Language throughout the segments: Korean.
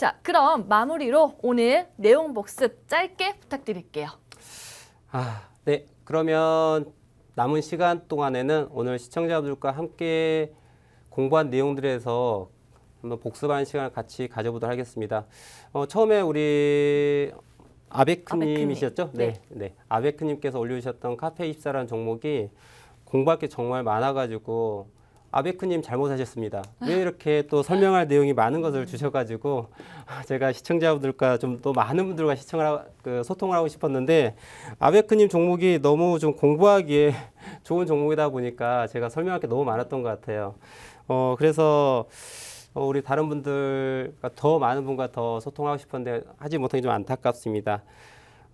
자, 그럼 마무리로 오늘 내용 복습 짧게 부탁드릴게요. 아, 네. 그러면 남은 시간 동안에는 오늘 시청자분들과 함께 공부한 내용들에서 한번 복습하는 시간을 같이 가져보도록 하겠습니다. 어, 처음에 우리 아베크님이셨죠? 네. 네, 네. 아베크님께서 올려주셨던 카페24라는 종목이 공부할 게 정말 많아가지고 아베크님 잘못하셨습니다. 왜 이렇게 또 설명할 내용이 많은 것을 주셔가지고 제가 시청자분들과 좀 또 많은 분들과 시청을 하, 그 소통을 하고 싶었는데 아베크님 종목이 너무 좀 공부하기에 좋은 종목이다 보니까 제가 설명할 게 너무 많았던 것 같아요. 어 그래서 어, 우리 다른 분들과 더 많은 분과 더 소통하고 싶었는데 하지 못한 게 좀 안타깝습니다.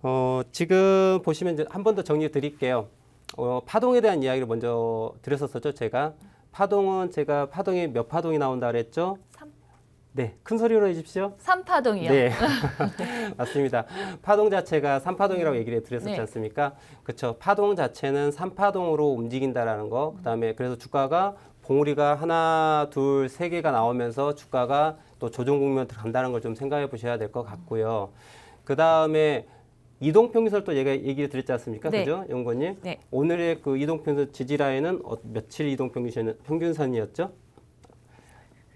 어, 지금 보시면 한 번 더 정리해 드릴게요. 어, 파동에 대한 이야기를 먼저 드렸었죠, 제가. 파동은 제가 파동이 몇 파동이 나온다 그랬죠? 삼. 네, 큰 소리로 해주십시오. 삼파동이요. 네, 맞습니다. 파동 자체가 삼파동이라고 얘기를 드렸었지 네. 않습니까? 그렇죠. 파동 자체는 삼파동으로 움직인다라는 거. 그다음에 그래서 주가가 봉우리가 하나, 둘, 세 개가 나오면서 주가가 또 조정 국면 들어간다는 걸 좀 생각해 보셔야 될 것 같고요. 그다음에 이동평균선을 또 얘가 얘기를 드렸지 않습니까? 네. 그죠, 연구님? 네. 오늘의 그 이동평균선 지지 라인은 어, 며칠 이동평균선 평균선이었죠?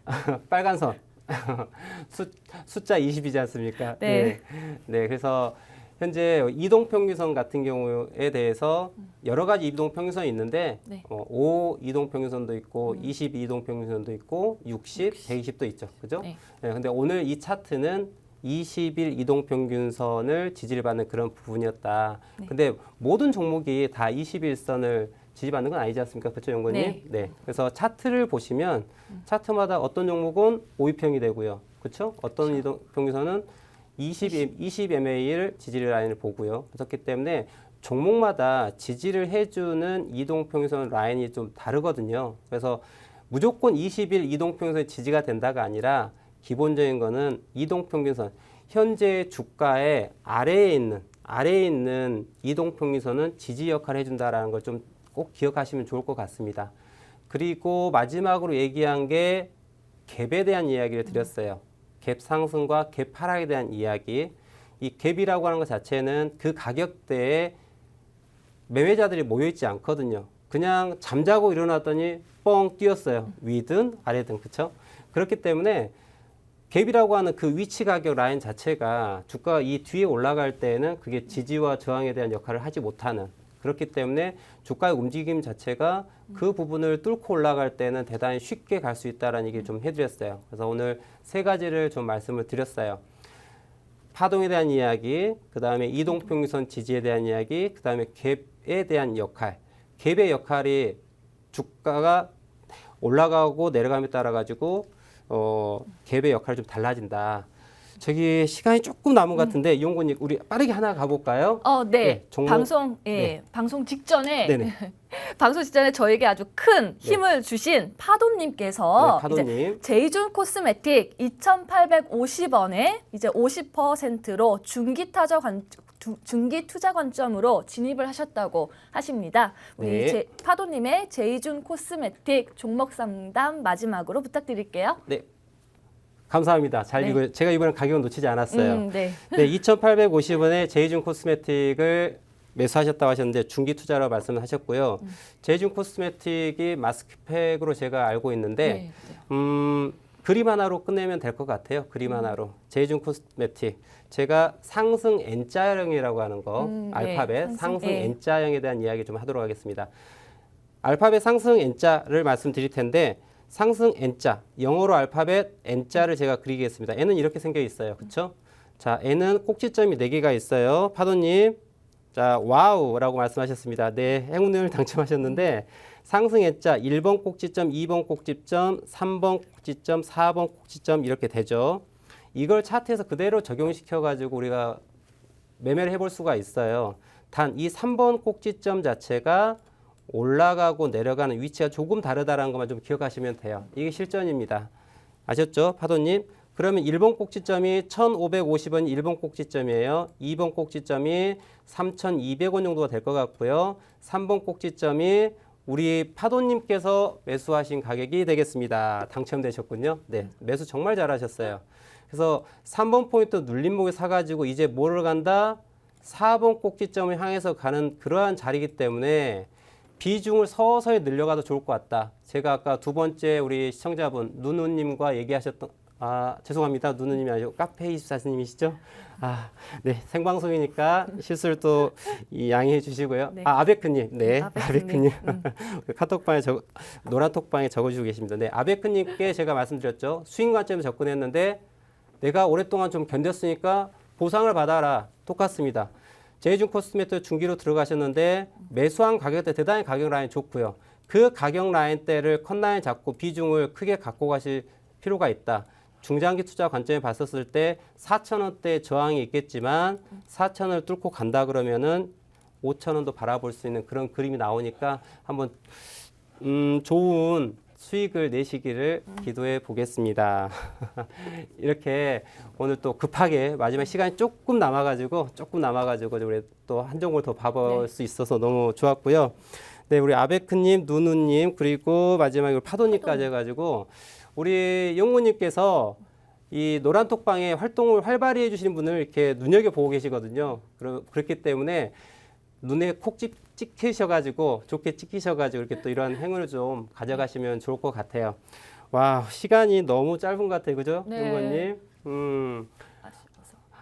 빨간 선. 숫, 숫자 20이지 않습니까? 네. 네. 네, 그래서 현재 이동평균선 같은 경우에 대해서 여러 가지 이동평균선이 있는데 네. 어, 5 이동평균선도 있고 20 이동평균선도 있고 60, 120도 있죠. 그죠? 네. 네, 근데 오늘 이 차트는 20일 이동 평균선을 지지를 받는 그런 부분이었다. 네. 근데 모든 종목이 다 21선을 지지받는 건 아니지 않습니까? 그렇죠, 연구님? 네. 그래서 차트를 보시면 차트마다 어떤 종목은 5위평이 되고요. 그렇죠? 어떤 이동 평균선은 20, 20 MA를 지지를 라인을 보고요. 그렇기 때문에 종목마다 지지를 해주는 이동평균선 라인이 좀 다르거든요. 그래서 무조건 20일 이동평균선이 지지가 된다가 아니라 기본적인 거는 이동평균선 현재 주가의 아래에 있는 아래에 있는 이동평균선은 지지 역할을 해준다라는 걸 좀 꼭 기억하시면 좋을 것 같습니다. 그리고 마지막으로 얘기한 게 갭에 대한 이야기를 드렸어요. 갭 상승과 갭 하락에 대한 이야기. 이 갭이라고 하는 것 자체는 그 가격대에 매매자들이 모여 있지 않거든요. 그냥 잠자고 일어났더니 뻥 뛰었어요. 위든 아래든 그렇죠? 그렇기 때문에 갭이라고 하는 그 위치 가격 라인 자체가 주가가 이 뒤에 올라갈 때는 그게 지지와 저항에 대한 역할을 하지 못하는 그렇기 때문에 주가의 움직임 자체가 그 부분을 뚫고 올라갈 때는 대단히 쉽게 갈 수 있다라는 얘기를 좀 해드렸어요. 그래서 오늘 세 가지를 좀 말씀을 드렸어요. 파동에 대한 이야기, 그 다음에 이동평균선 지지에 대한 이야기, 그 다음에 갭에 대한 역할. 갭의 역할이 주가가 올라가고 내려감에 따라 가지고 어, 갭의 역할이 좀 달라진다. 저기 시간이 조금 남은 것 같은데 이용군님 우리 빠르게 하나 가볼까요? 어, 네. 네, 종목- 방송 예. 네. 방송 직전에 네네. 방송 직전에 저에게 아주 큰 힘을 주신 파도님께서 네, 파도님. 제이준 코스메틱 2,850원에 이제 50%로 중기 타자 관 주- 중기 투자 관점으로 진입을 하셨다고 하십니다. 우리 네. 제, 파도님의 제이준 코스메틱 종목 상담 마지막으로 부탁드릴게요. 네. 감사합니다. 잘 네. 이거 제가 이번엔 가격은 놓치지 않았어요. 음, 네. 네, 2,850원에 제이준 코스메틱을 매수하셨다고 하셨는데 중기 투자로 말씀을 하셨고요. 제이준 코스메틱이 마스크팩으로 제가 알고 있는데 네, 네. 음, 그림 하나로 끝내면 될 것 같아요. 그림 하나로. 제이준 코스메틱. 제가 상승 N자형이라고 하는 거, 음, 네. 알파벳 상승, 상승, 네. N자형에 대한 이야기 좀 하도록 하겠습니다. 알파벳 상승 N자를 말씀드릴 텐데 상승 N자, 영어로 알파벳 N자를 제가 그리겠습니다. N은 이렇게 생겨 있어요. 그렇죠? 자, N은 꼭지점이 4개가 있어요. 파도님. 자, 와우라고 말씀하셨습니다. 네, 행운을 당첨하셨는데 상승 N자 1번 꼭지점, 2번 꼭지점, 3번 꼭지점, 4번 꼭지점 이렇게 되죠. 이걸 차트에서 그대로 적용시켜 가지고 우리가 매매를 해볼 수가 있어요. 단 이 3번 꼭지점 자체가 올라가고 내려가는 위치가 조금 다르다는 것만 좀 기억하시면 돼요. 이게 실전입니다. 아셨죠? 파도님? 그러면 1번 꼭지점이 1,550원 1번 꼭지점이에요. 2번 꼭지점이 3,200원 정도가 될 것 같고요. 3번 꼭지점이 우리 파도님께서 매수하신 가격이 되겠습니다. 당첨되셨군요. 네, 매수 정말 잘하셨어요. 그래서 3번 포인트 눌림목에 사가지고 이제 뭐를 간다? 4번 꼭지점을 향해서 가는 그러한 자리이기 때문에 비중을 서서히 늘려가도 좋을 것 같다. 제가 아까 두 번째 우리 시청자분 누누님과 얘기하셨던 아 죄송합니다 누누님이 아니고 카페 24스님이시죠? 아 네 생방송이니까 실수를 또이 양해해 주시고요. 네. 아 아베크님 네 아베크님. 아베크님 그 카톡방에 적 노란 톡방에 적어주고 계십니다. 네 아베크님께 제가 말씀드렸죠. 수익 관점에 접근했는데 내가 오랫동안 좀 견뎠으니까 보상을 받아라. 똑같습니다. 제이준 코스메트 중기로 들어가셨는데 매수한 가격대 대단히 가격 라인 좋고요. 그 가격 라인대를 컷라인 잡고 비중을 크게 갖고 가실 필요가 있다. 중장기 투자 관점에 봤었을 때 4,000원대 저항이 있겠지만 4,000원을 뚫고 간다 그러면은 5,000원도 바라볼 수 있는 그런 그림이 나오니까 한번 음, 좋은 수익을 내시기를 기도해 보겠습니다. 이렇게 오늘 또 급하게 마지막 시간이 조금 남아가지고 조금 남아가지고 우리 또 한 종목을 더 봐볼 네. 수 있어서 너무 좋았고요. 네, 우리 아베크님, 누누님 그리고 마지막에 우리 파도님까지 해가지고 우리 영무님께서 이 노란 톡방에 활동을 활발히 해주시는 분을 이렇게 눈여겨 보고 계시거든요. 그러, 그렇기 때문에 눈에 콕 찍, 찍히셔가지고 좋게 찍히셔가지고 이렇게 또 이런 행운을 좀 가져가시면 좋을 것 같아요. 와 시간이 너무 짧은 것 같아요, 그죠, 네. 영무님? 음.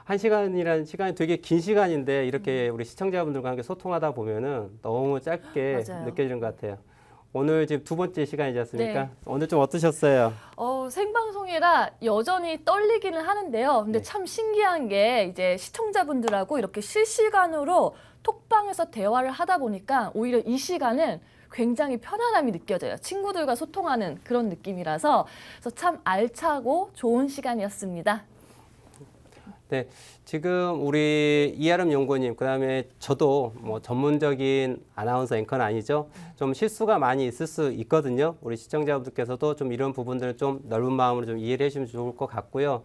한 시간이라는 시간이 되게 긴 시간인데 음. 이렇게 우리 시청자분들과 함께 소통하다 보면은 너무 짧게 맞아요. 느껴지는 것 같아요. 오늘 지금 두 번째 시간이지 않습니까? 네. 오늘 좀 어떠셨어요? 어, 생방송이라 여전히 떨리기는 하는데요. 근데 네. 참 신기한 게 이제 시청자분들하고 이렇게 실시간으로 톡방에서 대화를 하다 보니까 오히려 이 시간은 굉장히 편안함이 느껴져요. 친구들과 소통하는 그런 느낌이라서 그래서 참 알차고 좋은 시간이었습니다. 네, 지금 우리 이아름 연구원님, 그 다음에 저도 뭐 전문적인 아나운서 앵커는 아니죠. 좀 실수가 많이 있을 수 있거든요. 우리 시청자분들께서도 좀 이런 부분들을 좀 넓은 마음으로 좀 이해를 해주시면 좋을 것 같고요.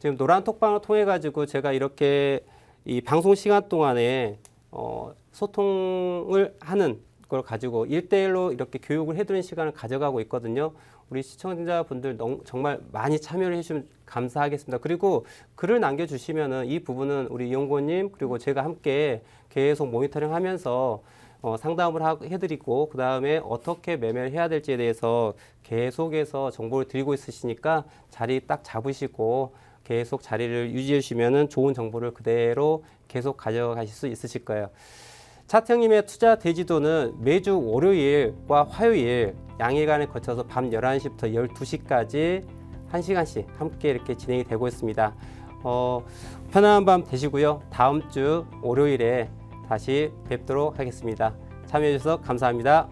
지금 노란 톡방을 통해 가지고 제가 이렇게 이 방송 시간 동안에 어, 소통을 하는 걸 가지고 일대일로 이렇게 교육을 해드리는 시간을 가져가고 있거든요. 우리 시청자분들 너무 정말 많이 참여를 해주시면 감사하겠습니다. 그리고 글을 남겨주시면은 이 부분은 우리 연구원님 그리고 제가 함께 계속 모니터링 하면서 어, 상담을 하, 해드리고 그 다음에 어떻게 매매를 해야 될지에 대해서 계속해서 정보를 드리고 있으시니까 자리 딱 잡으시고 계속 자리를 유지해 주시면은 좋은 정보를 그대로 계속 가져가실 수 있으실 거예요. 차태형님의 투자 대지도는 매주 월요일과 화요일 양일간에 거쳐서 밤 11시부터 12시까지 1시간씩 함께 이렇게 진행이 되고 있습니다. 어, 편안한 밤 되시고요. 다음 주 월요일에 다시 뵙도록 하겠습니다. 참여해 주셔서 감사합니다.